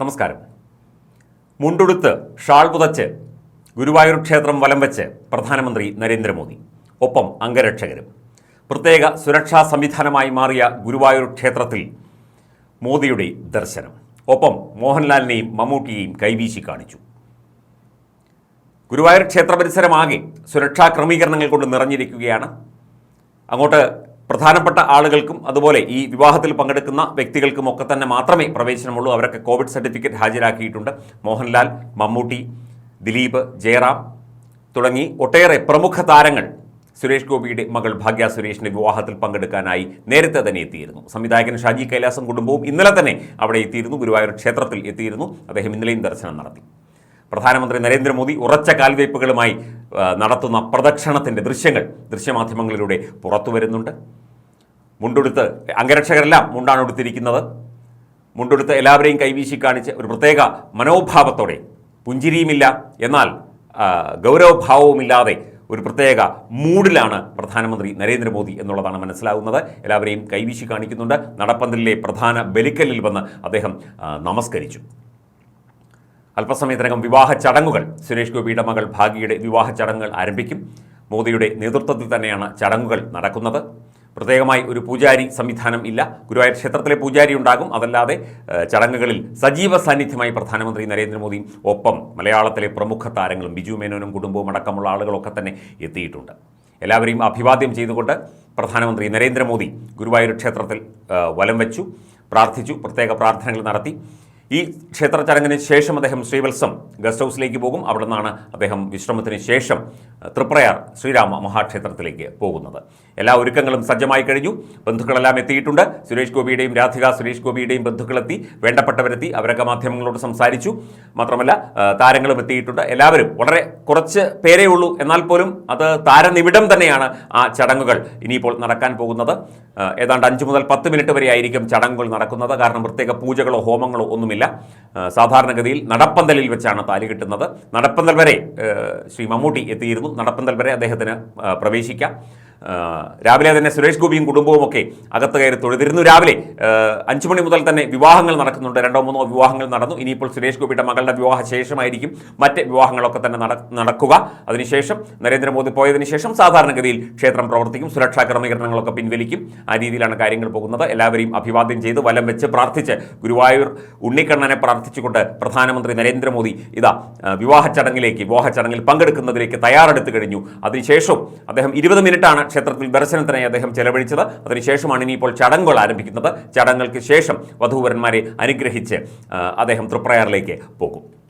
നമസ്കാരം. മുണ്ടുടുത്ത് ഷാൾ പുതച്ച് ഗുരുവായൂർ ക്ഷേത്രം വലം വെച്ച് പ്രധാനമന്ത്രി നരേന്ദ്രമോദി ഒപ്പം അംഗരക്ഷകരും. പ്രത്യേക സുരക്ഷാ സംവിധാനമായി മാറിയ ഗുരുവായൂർ ക്ഷേത്രത്തിൽ മോദിയുടെ ദർശനം. ഒപ്പം മോഹൻലാലിനെയും മമ്മൂട്ടിയെയും കൈവീശി കാണിച്ചു. ഗുരുവായൂർ ക്ഷേത്ര പരിസരമാകെ സുരക്ഷാ ക്രമീകരണങ്ങൾ കൊണ്ട് നിറഞ്ഞിരിക്കുകയാണ്. അങ്ങോട്ട് പ്രധാനപ്പെട്ട ആളുകൾക്കും അതുപോലെ ഈ വിവാഹത്തിൽ പങ്കെടുക്കുന്ന വ്യക്തികൾക്കും ഒക്കെ തന്നെ മാത്രമേ പ്രവേശനമുള്ളൂ. അവരൊക്കെ കോവിഡ് സർട്ടിഫിക്കറ്റ് ഹാജരാക്കിയിട്ടുണ്ട്. മോഹൻലാൽ മമ്മൂട്ടി ദിലീപ് ജയറാം തുടങ്ങി ഒട്ടേറെ പ്രമുഖ താരങ്ങൾ സുരേഷ് ഗോപിയുടെ മകൾ ഭാഗ്യ സുരേഷിന്റെ വിവാഹത്തിൽ പങ്കെടുക്കാനായി നേരത്തെ തന്നെ എത്തിയിരുന്നു. സംവിധായകൻ ഷാജി കൈലാസം കുടുംബവും ഇന്നലെ തന്നെ അവിടെ എത്തിയിരുന്നു. ഗുരുവായൂർ ക്ഷേത്രത്തിൽ എത്തിയിരുന്നു. അദ്ദേഹം ഇന്നലെയും ദർശനം നടത്തി. പ്രധാനമന്ത്രി നരേന്ദ്രമോദി ഉറച്ച കാൽവയ്പ്പുകളുമായി നടത്തുന്ന പ്രദക്ഷിണത്തിന്റെ ദൃശ്യങ്ങൾ ദൃശ്യമാധ്യമങ്ങളിലൂടെ പുറത്തു വരുന്നുണ്ട്. മുണ്ടുടുത്ത് അംഗരക്ഷകരെല്ലാം മുണ്ടാണ് ഉടുത്തിരിക്കുന്നത് മുണ്ടുടുത്ത് എല്ലാവരെയും കൈവീശി കാണിച്ച് ഒരു പ്രത്യേക മനോഭാവത്തോടെ പുഞ്ചിരിയുമില്ല എന്നാൽ ഗൗരവഭാവവുമില്ലാതെ ഒരു പ്രത്യേക മൂഡിലാണ് പ്രധാനമന്ത്രി നരേന്ദ്രമോദി എന്നുള്ളതാണ് മനസ്സിലാകുന്നത് എല്ലാവരെയും കൈവീശി കാണിക്കുന്നുണ്ട്. നടപ്പന്തലിലെ പ്രധാന ബലിക്കല്ലിൽ വന്ന് അദ്ദേഹം നമസ്കരിച്ചു. അല്പസമയത്തിനകം വിവാഹ ചടങ്ങുകൾ. സുരേഷ് ഗോപിയുടെ മകൾ ഭാഗ്യയുടെ വിവാഹ ചടങ്ങുകൾ ആരംഭിക്കും. മോദിയുടെ നേതൃത്വത്തിൽ തന്നെയാണ് ചടങ്ങുകൾ നടക്കുന്നത്. പ്രത്യേകമായി ഒരു പൂജാരി സംവിധാനം ഇല്ല. ഗുരുവായൂർ ക്ഷേത്രത്തിലെ പൂജാരി ഉണ്ടാകും. അതല്ലാതെ ചടങ്ങുകളിൽ സജീവ സാന്നിധ്യമായി പ്രധാനമന്ത്രി നരേന്ദ്രമോദിയും ഒപ്പം മലയാളത്തിലെ പ്രമുഖ താരങ്ങളും ബിജു മേനോനും കുടുംബവും അടക്കമുള്ള ആളുകളൊക്കെ തന്നെ എത്തിയിട്ടുണ്ട്. എല്ലാവരെയും അഭിവാദ്യം ചെയ്തുകൊണ്ട് പ്രധാനമന്ത്രി നരേന്ദ്രമോദി ഗുരുവായൂർ ക്ഷേത്രത്തിൽ വലം വെച്ചു പ്രാർത്ഥിച്ചു പ്രത്യേക പ്രാർത്ഥനകൾ നടത്തി. ഈ ക്ഷേത്ര ചടങ്ങിന് ശേഷം അദ്ദേഹം ശ്രീവത്സം ഗസ്റ്റ് ഹൗസിലേക്ക് പോകും. അവിടെ നിന്നാണ് അദ്ദേഹം വിശ്രമത്തിന് ശേഷം തൃപ്രയാർ ശ്രീരാമ മഹാക്ഷേത്രത്തിലേക്ക് പോകുന്നത്. എല്ലാ ഒരുക്കങ്ങളും സജ്ജമായി കഴിഞ്ഞു. ബന്ധുക്കളെല്ലാം എത്തിയിട്ടുണ്ട്. സുരേഷ് ഗോപിയുടെയും രാധിക സുരേഷ് ഗോപിയുടെയും ബന്ധുക്കളെത്തി വേണ്ടപ്പെട്ടവരെത്തി അവരൊക്കെ മാധ്യമങ്ങളോട് സംസാരിച്ചു. മാത്രമല്ല താരങ്ങളും എത്തിയിട്ടുണ്ട്. എല്ലാവരും വളരെ കുറച്ച് പേരേ ഉള്ളൂ. എന്നാൽ പോലും അത് താരനിവിടം തന്നെയാണ് ആ ചടങ്ങുകൾ ഇനിയിപ്പോൾ നടക്കാൻ പോകുന്നത്. ഏതാണ്ട് അഞ്ച് മുതൽ പത്ത് മിനിറ്റ് വരെ ആയിരിക്കും ചടങ്ങുകൾ നടക്കുന്നത്. കാരണം പ്രത്യേക പൂജകളോ ഹോമങ്ങളോ ഒന്നുമില്ല. അഹ്, സാധാരണഗതിയിൽ നടപ്പന്തലിൽ വെച്ചാണ് താലി കിട്ടുന്നത്. നടപ്പന്തൽ വരെ ശ്രീ മമ്മൂട്ടി എത്തിയിരുന്നു. നടപ്പന്തൽ വരെ അദ്ദേഹത്തിന് പ്രവേശിക്കാം. രാവിലെ തന്നെ സുരേഷ് ഗോപിയും കുടുംബവും ഒക്കെ അകത്ത് കയറി തൊഴുതിരുന്നു. രാവിലെ അഞ്ചു മണി മുതൽ തന്നെ വിവാഹങ്ങൾ നടക്കുന്നുണ്ട്. രണ്ടോ മൂന്നോ വിവാഹങ്ങൾ നടന്നു. ഇനിയിപ്പോൾ സുരേഷ് ഗോപിയുടെ മകളുടെ വിവാഹ ശേഷമായിരിക്കും മറ്റ് വിവാഹങ്ങളൊക്കെ തന്നെ നട- നടക്കുക. അതിനുശേഷം നരേന്ദ്രമോദി പോയതിനു ശേഷം സാധാരണഗതിയിൽ ക്ഷേത്രം പ്രവർത്തിക്കും. സുരക്ഷാ ക്രമീകരണങ്ങളൊക്കെ പിൻവലിക്കും. ആ രീതിയിലാണ് കാര്യങ്ങൾ പോകുന്നത്. എല്ലാവരെയും അഭിവാദ്യം ചെയ്ത് വലം വെച്ച് പ്രാർത്ഥിച്ച് ഗുരുവായൂർ ഉണ്ണിക്കണ്ണനെ പ്രാർത്ഥിച്ചുകൊണ്ട് പ്രധാനമന്ത്രി നരേന്ദ്രമോദി ഇതാ വിവാഹ ചടങ്ങിലേക്ക് വിവാഹ ചടങ്ങിൽ പങ്കെടുക്കുന്നതിലേക്ക് തയ്യാറെടുത്ത് കഴിഞ്ഞു. അതിനുശേഷം അദ്ദേഹം ഇരുപത് മിനിറ്റാണ് ക്ഷേത്രത്തിൽ ദർശനത്തിനായി അദ്ദേഹം ചെലവഴിച്ചത്. അതിനുശേഷമാണ് ഇനിയിപ്പോൾ ചടങ്ങുകൾ ആരംഭിക്കുന്നത്. ചടങ്ങുകൾക്ക് ശേഷം വധൂവരന്മാരെ അനുഗ്രഹിച്ച് അദ്ദേഹം തൃപ്രയാറിലേക്ക് പോകും.